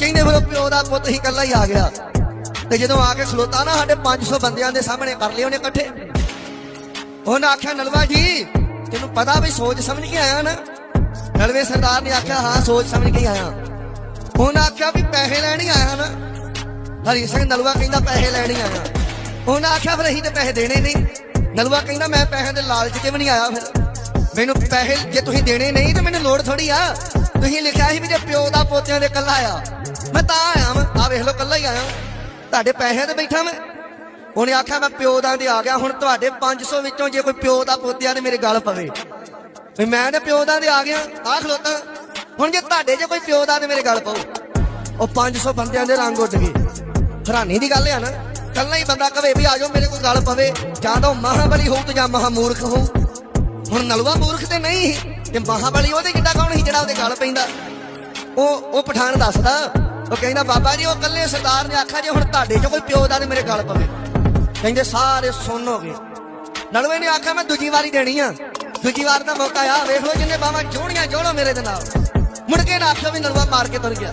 ਕਹਿੰਦੇ ਫਿਰ ਉਹ ਪਿਓ ਦਾ ਪੁੱਤ ਹੀ ਇਕੱਲਾ ਹੀ ਆ ਗਿਆ। ਤੇ ਜਦੋਂ ਆ ਕੇ ਖਲੋਤਾ ਨਾ ਸਾਡੇ 500 ਬੰਦਿਆਂ ਦੇ ਸਾਹਮਣੇ ਕਰ ਲਏ ਉਹਨੇ ਇਕੱਠੇ। ਉਹਨੇ ਆਖਿਆ, ਨਲਵਾ ਜੀ, ਤੈਨੂੰ ਪਤਾ ਵੀ ਸੋਚ ਸਮਝ ਕੇ ਆਇਆ ਨਾ? ਨਲਵੇ ਸਰਦਾਰ ਨੇ ਆਖਿਆ, ਹਾਂ, ਸੋਚ ਸਮਝ ਕੇ ਆਇਆ। ਉਹਨੇ ਆਖਿਆ ਵੀ ਪੈਸੇ ਲੈਣ ਹੀ ਆਇਆ ਨਾ। ਹਰੀ ਸਿੰਘ ਨਲਵਾ ਕਹਿੰਦਾ, ਪੈਸੇ ਲੈਣ ਹੀ ਆਇਆ। ਉਹਨੇ ਆਖਿਆ, ਫਿਰ ਅਸੀਂ ਤੇ ਪੈਸੇ ਦੇਣੇ ਨਹੀਂ। ਨਲਵਾ ਕਹਿੰਦਾ, ਮੈਂ ਪੈਸੇ ਦੇ ਲਾਲਚ 'ਚ ਵੀ ਨਹੀਂ ਆਇਆ ਫਿਰ? ਮੈਨੂੰ ਪੈਸੇ ਜੇ ਤੁਸੀਂ ਦੇਣੇ ਨਹੀਂ, ਤੇ ਮੈਨੂੰ ਲੋੜ ਥੋੜੀ ਆ। ਤੁਸੀਂ ਲਿਖਿਆ ਸੀ ਵੀ ਜੇ ਪਿਓ ਦਾ ਪੋਤਿਆਂ ਦੇ ਕੱਲਾ ਆ ਮੈਂ ਤਾਂ ਆਇਆ ਮੈਂ ਆ ਵੇਖ ਲਓ ਕੱਲਾ ਹੀ ਆਇਆ ਤੁਹਾਡੇ ਪੈਸਿਆਂ ਤੇ ਬੈਠਾ ਮੈਂ। ਉਹਨੇ ਆਖਿਆ ਮੈਂ ਪਿਓ ਦਾ ਤੇ ਆ ਗਿਆ। ਹੁਣ ਤੁਹਾਡੇ 500 ਵਿੱਚੋਂ ਜੇ ਕੋਈ ਪਿਓ ਦਾ ਪੋਤਿਆ ਦੇ ਮੇਰੇ ਗੱਲ ਪਵੇ। ਵੀ ਮੈਂ ਤੇ ਪਿਓ ਦਾ ਤੇ ਆ ਗਿਆ। ਆ ਖਲੋਤਾ। ਹੁਣ ਜੇ ਤੁਹਾਡੇ ਜੇ ਕੋਈ ਪਿਓ ਦਾ ਤੇ ਮੇਰੇ ਗੱਲ ਪਾਓ ਉਹ 500 ਬੰਦਿਆਂ ਦੇ ਰੰਗ ਉੱਡ ਗਏ। ਹੈਰਾਨੀ ਦੀ ਗੱਲ ਆ ਨਾ। ਕੱਲਾ ਹੀ ਬੰਦਾ ਕਵੇ ਵੀ ਆਜੋ ਮੇਰੇ ਕੋਲ ਗੱਲ ਪਵੇ। ਜਾਂ ਤਾਂ ਉਹ ਮਹਾਬਲੀ ਹੋਊ ਤੇ ਜਾਂ ਮਹਾਮੂਰਖ ਹੋਊ। ਹੁਣ ਨਲਵਾ ਮੂਰਖ ਤੇ ਨਹੀਂ। ਸੀ, ਤੇ ਮਹਾਬਲੀ ਉਹਦੇ ਕਿੱਡਾ ਕੌਣ ਸੀ ਜਿਹੜਾ ਉਹਦੇ ਗੱਲ ਪੈਂਦਾ? ਉਹ ਉਹ ਪਠਾਨ ਦੱਸਦਾ। ਉਹ ਕਹਿੰਦਾ, ਬਾਬਾ ਜੀ, ਉਹ ਕੱਲੇ ਸਰਦਾਰ ਨੇ ਆਖਿਆ ਜੇ ਹੁਣ ਤੁਹਾਡੇ ਚੋਂ ਕੋਈ ਪਿਓ ਦਾ ਤੇ ਮੇਰੇ ਗੱਲ ਪਵੇ। ਕਹਿੰਦੇ, ਸਾਰੇ ਸੁਣ ਹੋ ਗਏ। ਨਲਵੇ ਨੇ ਆਖਿਆ, ਮੈਂ ਦੂਜੀ ਵਾਰੀ ਦੇਣੀ ਆ। ਦੂਜੀ ਵਾਰ ਦਾ ਮੌਕਾ ਆ। ਵੇਖ ਲੋ ਜਿੰਨੇ ਬਾਵਾ ਜੋੜੀਆਂ ਜੋੜੋ ਮੇਰੇ ਦੇ ਨਾਲ। ਮੁੜ ਕੇ ਨਾ ਆਖਿਆ ਵੀ ਨਲਵਾ ਮਾਰ ਕੇ ਤੁਰ ਗਿਆ।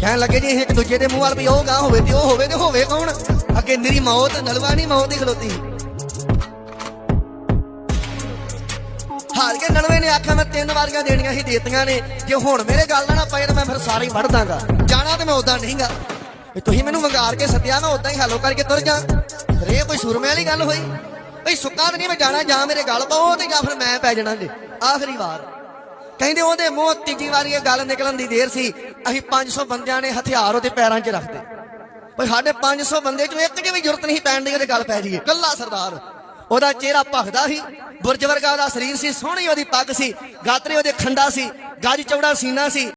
ਕਹਿਣ ਲੱਗੇ, ਜੀ ਇੱਕ ਦੂਜੇ ਦੇ ਮੂੰਹ ਵੱਲ ਵੀ ਉਹ ਗਾਂ ਹੋਵੇ ਤੇ ਉਹ ਹੋਵੇ ਤੇ ਹੋਵੇ ਕੌਣ? ਅੱਗੇ ਨਿਰੀ ਮੌਤ ਨਲਵਾ ਨਹੀਂ ਮੌਤ ਹੀ ਖਲੋਤੀ। ਹਾਰ ਕੇ ਨਲਵੇ ਨੇ ਆਖਿਆ, ਮੈਂ ਤਿੰਨ ਵਾਰੀਆਂ ਦੇਣੀਆਂ ਸੀ ਦੇਤੀਆਂ ਨੇ। ਜੇ ਹੁਣ ਮੇਰੇ ਗੱਲ ਨਾ ਪਏ ਤਾਂ ਮੈਂ ਫਿਰ ਸਾਰੇ ਹੀ ਵੜ ਦਾਂਗਾ। ਜਾਣਾ ਤੇ ਮੈਂ ਉਦਾਂ ਨਹੀਂਗਾ। ਤੁਸੀਂ ਮੈਨੂੰ ਵੰਗਾਰ ਕੇ ਸੱਦਿਆ, ਮੈਂ ਉਦਾਂ ਹੀ ਹੈਲੋ ਕਰਕੇ ਤੁਰ ਜਾ। ਫਿਰ ਕੋਈ ਸੁਰਮੇ ਵਾਲੀ ਗੱਲ ਹੋਈ? ਭਈ ਸੁੱਕਾ ਤਾਂ ਨਹੀਂ ਮੈਂ ਜਾਣਾ, ਜਾਂ ਮੇਰੇ ਗੱਲ ਪਾਓ ਤੇ ਜਾਂ ਫਿਰ ਮੈਂ ਪੈ ਜਾਣਾ ਜੀ। ਆਖਰੀ ਵਾਰ। ਕਹਿੰਦੇ ਉਹਦੇ ਮੂੰਹ ਤੀਜੀ ਵਾਰੀ ਇਹ ਗੱਲ ਨਿਕਲਣ ਦੀ ਦੇਰ ਸੀ। ਅਸੀਂ 500 ਬੰਦਿਆਂ ਨੇ ਹਥਿਆਰ ਉਹਦੇ ਪੈਰਾਂ 'ਚ ਰੱਖਦੇ ਭਈ ਸਾਡੇ 500 ਬੰਦੇ 'ਚੋਂ ਇੱਕ ਦੀ ਵੀ ਜ਼ਰੂਰਤ ਨਹੀਂ ਪੈਣ ਦੀ, ਉਹਦੇ ਗੱਲ ਪੈ ਜੀਏ ਕੱਲਾ ਸਰਦਾਰ। ਉਹਦਾ ਚਿਹਰਾ ਭਖਦਾ ਸੀ, ਬੁਰਜ ਵਰਗਾ ਉਹਦਾ ਸਰੀਰ ਸੀ, ਸੋਹਣੀ ਉਹਦੀ ਪੱਗ ਸੀ, ਗਾਤਰੇ ਉਹਦੇ ਖੰਡਾ ਸੀ, ਗੱਜ ਚੌੜਾ ਸੀਨਾ ਸੀ।